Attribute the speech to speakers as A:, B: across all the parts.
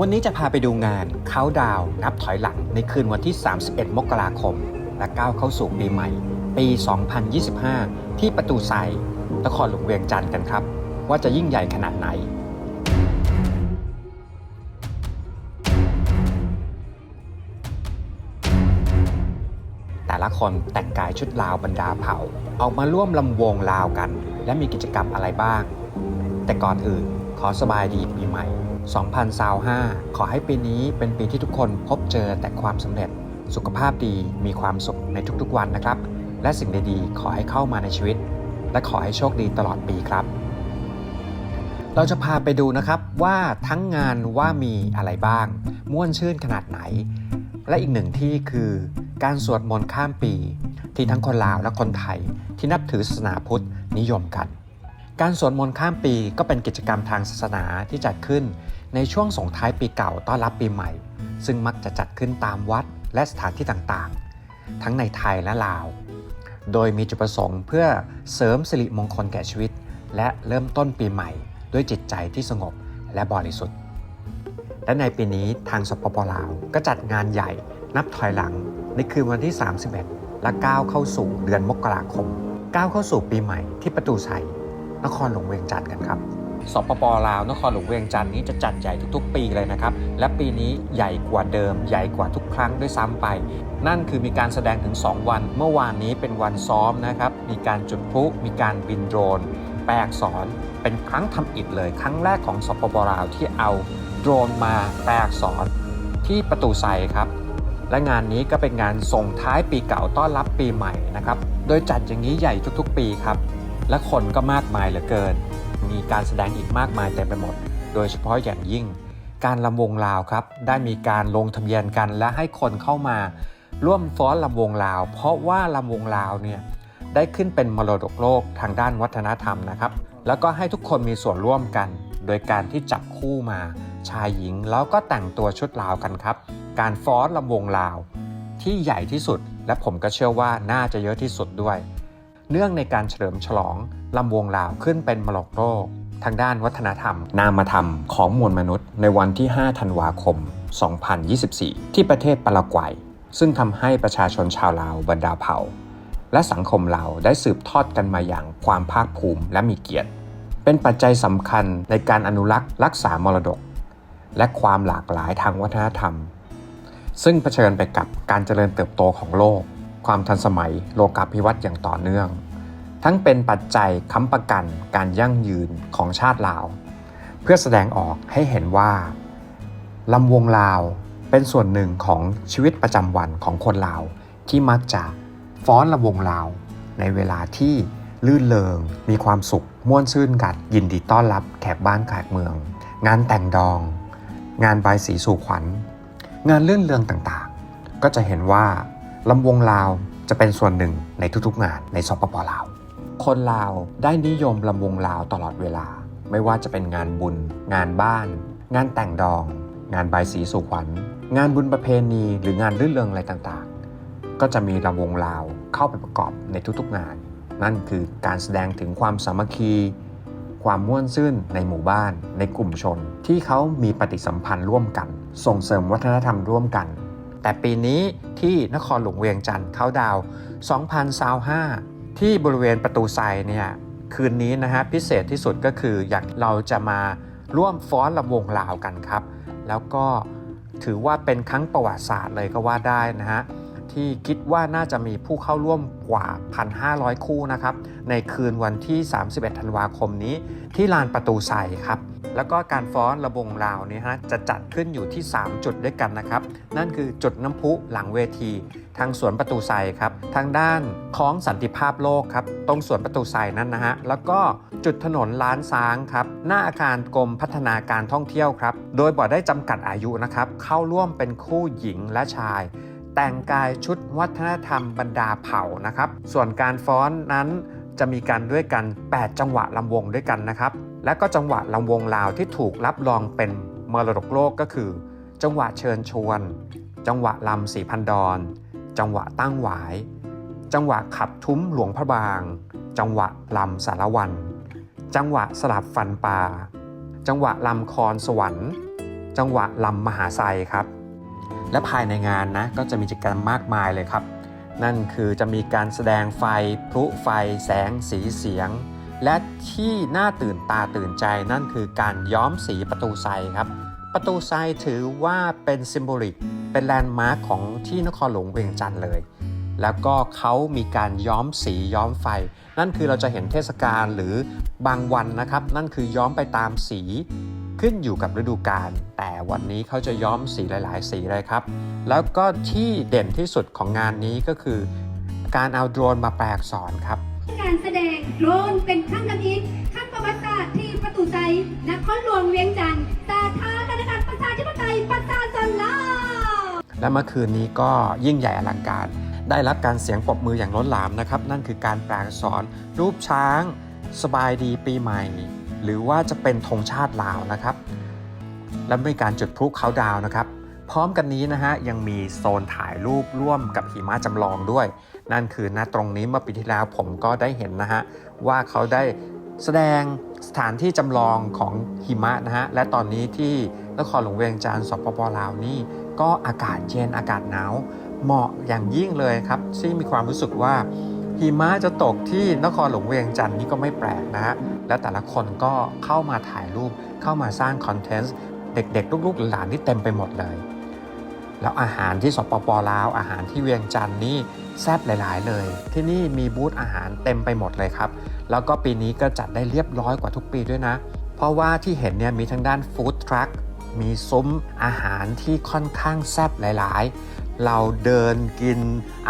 A: วันนี้จะพาไปดูงานเขาดาวน์นับถอยหลังในคืนวันที่ 31 มกราคม และก้าวเข้าสู่ปีใหม่ ปี 2025 ที่ประตูไซนครหลวงเวียงจันทร์กันครับ ว่าจะยิ่งใหญ่ขนาดไหนแต่ละคนแต่งกายชุดลาวบรรดาเผ่า ออกมาร่วมลำวงลาวกัน และมีกิจกรรมอะไรบ้าง แต่ก่อนอื่นขอสบายดีปีใหม่ 2025 ขอให้ปีนี้เป็นปีที่ทุกคนพบเจอแต่ความสำเร็จ สุขภาพดีมีความสุขในทุกๆวันนะครับ และสิ่งดีๆ ขอให้เข้ามาในชีวิต และขอให้โชคดีตลอดปีครับ เราจะพาไปดูนะครับว่าทั้งงานว่ามีอะไรบ้าง ม่วนชื่นขนาดไหน และอีกหนึ่งที่คือการสวดมนต์ข้ามปี ที่ทั้งคนลาวและคนไทย ที่นับถือศาสนาพุทธนิยมกัน การสวดมนต์ข้ามปีก็เป็นกิจกรรมทางศาสนาที่จัดขึ้น ในช่วงส่งท้ายปีเก่าต้อนรับปีใหม่ ซึ่งมักจะจัดขึ้นตามวัดและสถานที่ต่างๆ ทั้งในไทยและลาว โดยมีจุดประสงค์เพื่อเสริมสิริมงคลแก่ชีวิต และเริ่มต้นปีใหม่ ด้วยจิตใจที่สงบและบริสุทธิ์ และในปีนี้ทางสปปลาวก็จัดงานใหญ่นับถอยหลังในคืนวันที่ 31 และก้าวเข้าสู่เดือนมกราคมก้าวเข้าสู่ปีใหม่ที่ประตูชัยนครหลวงเวียงจันทร์กันครับ สปปลาวนครหลวงเวียงจันทร์นี้จะจัดใหญ่ทุกๆ ปีเลยนะครับ และปีนี้ใหญ่กว่าเดิม ใหญ่กว่าทุกครั้งด้วยซ้ำไป นั่นคือมีการแสดงถึง 2 วัน เมื่อวานนี้เป็นวันซ้อมนะครับ มีการจุดพลุมีการบินโดรน แปลอักษรเป็นครั้งทำอิฐเลย ครั้งแรกของสปปลาวที่เอาโดรนมาแปลอักษรที่ประตูไซครับและงานนี้ก็เป็นงานส่งท้ายปีเก่าต้อนรับปีใหม่นะครับ โดยจัดอย่างนี้ใหญ่ทุกๆ ปีครับ และคนก็มากมายเหลือเกิน มีการแสดงอีกมากมายเต็มไปหมด โดยเฉพาะอย่างยิ่ง การลำวงลาวครับ ได้มีการลงทะเบียนกันและให้คนเข้ามา ร่วมฟ้อนลำวงลาว เพราะว่าลำวงลาวเนี่ยได้ขึ้นเป็นมรดกโลกทางด้านวัฒนธรรมนะครับ แล้วก็ให้ทุกคนมีส่วนร่วมกัน โดยการที่จับคู่มา ชายหญิงแล้วก็แต่งตัวชุดลาวกันครับ การฟ้อนลำวงลาว ที่ใหญ่ที่สุด และผมก็เชื่อว่าน่าจะเยอะที่สุดด้วย เนื่องในการเฉลิมฉลองลำวงลาวขึ้นเป็นมรดกโลก ทางด้านวัฒนธรรม นามธรรมของมวลมนุษย์ ในวันที่ 5 ธันวาคม 2024 ที่ประเทศปารากวัย ซึ่งทำให้ประชาชนชาวลาวบรรดาเผ่า และสังคมลาวได้สืบทอดกันมาอย่างความภาคภูมิและมีเกียรติ เป็นปัจจัยสำคัญในการอนุรักษ์รักษามรดก และความหลากหลายทางวัฒนธรรม ซึ่งเผชิญไปกับการเจริญเติบโตของโลก ความทันสมัยโลกาภิวัตน์อย่างต่อเนื่อง ทั้งเป็นปัจจัยค้ำประกันการยั่งยืนของชาติลาว เพื่อแสดงออกให้เห็นว่าลำวงลาวเป็นส่วนหนึ่งของชีวิตประจำวันของคนลาวที่มักจะฟ้อนลำวงลาวในเวลาที่ลื่นเลงมีความสุขม่วนซื่นกันยินดีต้อนรับแขกบ้านแขกเมือง งานแต่งดอง งานใบสีสู่ขวัญ งานเลื่อนเรืองต่างๆ ก็จะเห็นว่า ลำวงลาวจะเป็นส่วนหนึ่งในทุกๆงานในสปปลาว คนลาวได้นิยมลำวงลาวตลอดเวลา ไม่ว่าจะเป็นงานบุญ งานบ้าน งานแต่งดอง งานใบสีสู่ขวัญ งานบุญประเพณี หรืองานรื่นเริงอะไรต่างๆ ก็จะมีลำวงลาวเข้าไปประกอบในทุกๆงาน นั่นคือการแสดงถึงความสามัคคี ความม่วนซื่นในหมู่บ้าน ในกลุ่มชน ที่เขามีปฏิสัมพันธ์ร่วมกัน ส่งเสริมวัฒนธรรมร่วมกัน แต่ปีนี้ที่นครหลวงเวียงจันทร์เขาดาว2025ที่บริเวณประตูไซเนี่ยคืนนี้นะฮะพิเศษที่สุดก็คืออยากเราจะมาร่วมฟ้อนลำวงลาวกันครับ แล้วก็ถือว่าเป็นครั้งประวัติศาสตร์เลยก็ว่าได้นะฮะที่คิดว่าน่าจะมีผู้เข้าร่วมกว่า 1,500 คู่นะครับ ในคืนวันที่ 31 ธันวาคมนี้ที่ลานประตูใสครับ แล้วก็การฟ้อนระบงลาวเนี่ยฮะจะจัดขึ้นอยู่ที่ 3 จุดด้วยกันนะครับ นั่นคือจุดน้ำพุหลังเวที ทางสวนประตูไซครับ ทางด้านคลองสันติภาพโลกครับ ตรงสวนประตูไซนั่นนะฮะ แล้วก็จุดถนนล้านซ้างครับ หน้าอาคารกรมพัฒนาการท่องเที่ยวครับ โดยบอกได้จำกัดอายุนะครับ เข้าร่วมเป็นคู่หญิงและชายแต่งกายชุดวัฒนธรรมบรรดาเผ่านะครับ ส่วนการฟ้อนนั้นจะมีกันด้วยกัน 8 จังหวะลำวงด้วยกันนะครับ และก็จังหวะลำวงลาวที่ถูกรับรองเป็นมรดกโลกก็คือ จังหวะเชิญชวน จังหวะลำสีพันดอนจังหวะตั้งหวาย จังหวะขับทุ้มหลวงพระบาง จังหวะลำสารวัน จังหวะสลับฟันปลาจังหวะลำคอนสวรรค์ จังหวะลำมหาไซครับ และภายในงานนะก็จะมีกิจกรรมมากมายเลยครับ นั่นคือจะมีการแสดงไฟพลุไฟแสงสีเสียง และที่น่าตื่นตาตื่นใจนั่นคือการย้อมสีประตูไซครับประตูไซถือว่าเป็นซิมโบลิกเป็นแลนด์มาร์คของที่นครหลวงเวียงจันทร์เลย แล้วก็เขามีการย้อมสีย้อมไฟ นั่นคือเราจะเห็นเทศกาลหรือบางวันนะครับ นั่นคือย้อมไปตามสีขึ้นอยู่กับฤดูกาลแต่วันนี้เขาจะย้อมสีหลาย ๆ สีเลยครับ แล้วก็ที่เด่นที่สุดของงานนี้ก็คือ การเอาโดรนมาแปลอักษรครับ
B: การแสดง โดรนเป็นขั้นกำอีกขั้นประวัติศาสตร์ที่ประตูใจนครหลวงเวียงจันทร์สาธารณรัฐประชาธิปไตยประชาชนลาว
A: และเมื่อคืนนี้ก็ยิ่งใหญ่อลังการ ได้รับการเสียงปรบมืออย่างล้นหลามนะครับ นั่นคือการแปลอักษรรูปช้าง สบายดีปีใหม่ หรือว่าจะเป็นธงชาติลาวนะครับ และมีการจุดพลุเขาดาวนะครับ พร้อมกันนี้นะฮะยังมีโซนถ่ายรูปร่วมกับหิมะจำลองด้วย นั่นคือณตรงนี้เมื่อปีที่แล้วผมก็ได้เห็นนะฮะว่าเขาได้แสดงสถานที่จำลองของหิมะนะฮะและตอนนี้ที่นครหลวงเวียงจันทร์สปปลาวนี่ก็อากาศเย็นอากาศหนาวเหมาะอย่างยิ่งเลยครับที่มีความรู้สึกว่าหิมะจะตกที่นครหลวงเวียงจันทร์นี่ก็ไม่แปลกนะฮะและแต่ละคนก็เข้ามาถ่ายรูปเข้ามาสร้างคอนเทนต์เด็กๆ ลูกๆหลานที่เต็มไปหมดเลย แล้วอาหารที่สปปลาว อาหารที่เวียงจันทร์นี่แซ่บหลาย ๆ เลย ที่นี่มีบูธอาหารเต็มไปหมดเลยครับ แล้วก็ปีนี้ก็จัดได้เรียบร้อยกว่าทุกปีด้วยนะ เพราะว่าที่เห็นเนี่ยมีทั้งด้านฟู้ดทรัค มีซุ้มอาหารที่ค่อนข้างแซ่บหลาย ๆ เราเดินกิน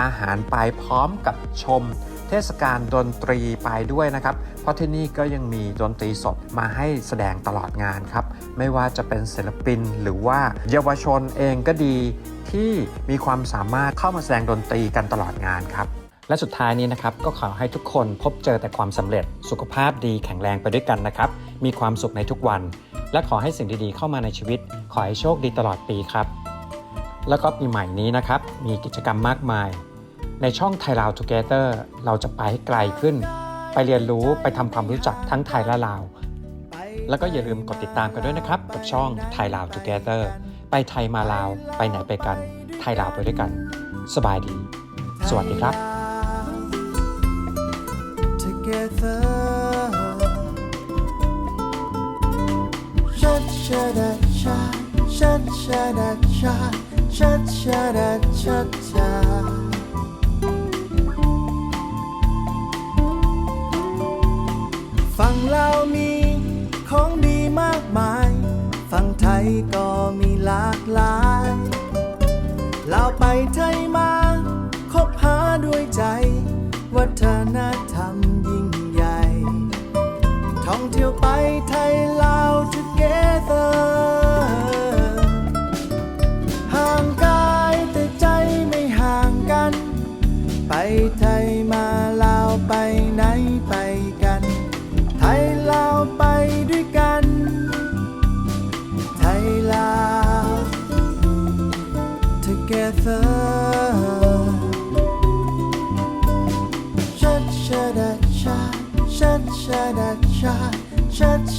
A: อาหารไปพร้อมกับชม เทศกาลดนตรีไปด้วยนะครับ เพราะที่นี่ก็ยังมีดนตรีสดมาให้แสดงตลอดงานครับ ไม่ว่าจะเป็นศิลปินหรือว่าเยาวชนเองก็ดีที่มีความสามารถเข้ามาแสดงดนตรีกันตลอดงานครับและสุดท้ายนี้นะครับก็ขอให้ทุกคนพบเจอแต่ความสำเร็จ สุขภาพดีแข็งแรงไปด้วยกันนะครับ มีความสุขในทุกวัน และขอให้สิ่งดีๆเข้ามาในชีวิต ขอให้โชคดีตลอดปีครับ แล้วก็ปีใหม่นี้นะครับ มีกิจกรรมมากมาย ในช่องไทยลาว Together เราจะไปให้ไกลขึ้น ไปเรียนรู้ไปทำความรู้จักทั้งไทยและลาว แล้วก็อย่าลืมกดติดตามกันด้วยนะครับ กับช่องไทยลาว Together ไปไทยมาลาว ไปไหนไปกัน ไทยลาวไปด้วยกัน สบายดี สวัสดีครับ
C: together. Shut, shut, up, shut, shut, shut, up, shut, shut, shut, up, shut, shut. ท่องเที่ยวไปไทยลาว together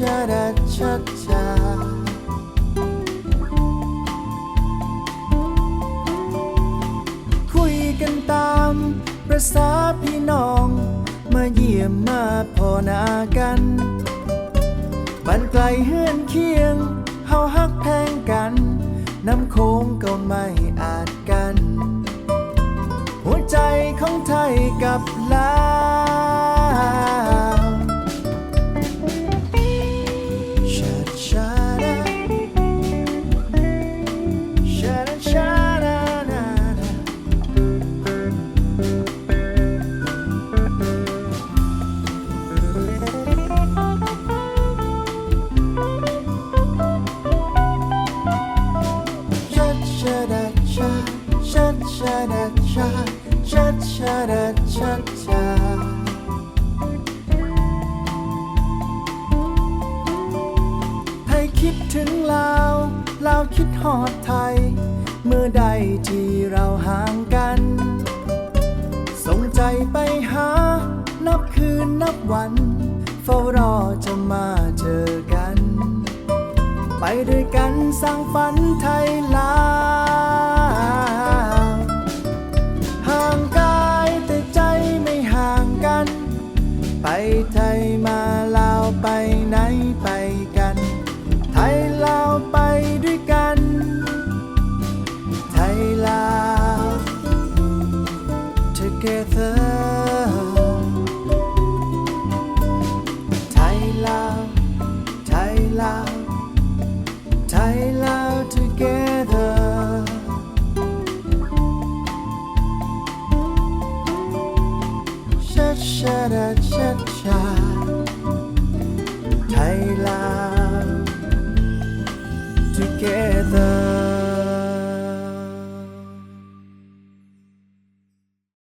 C: คุยกันตามประษาพี่น้อง มาเยี่ยมมาพอนากันบันไกลเฮือนเคียงเฮาฮักแพงกัน น้ำโค้งก็ไม่อาจกัน หัวใจของไทยกับลาว บวัน เฝ้ารอจะมาเจอกัน ไปด้วยกันสร้างฝันไทยลา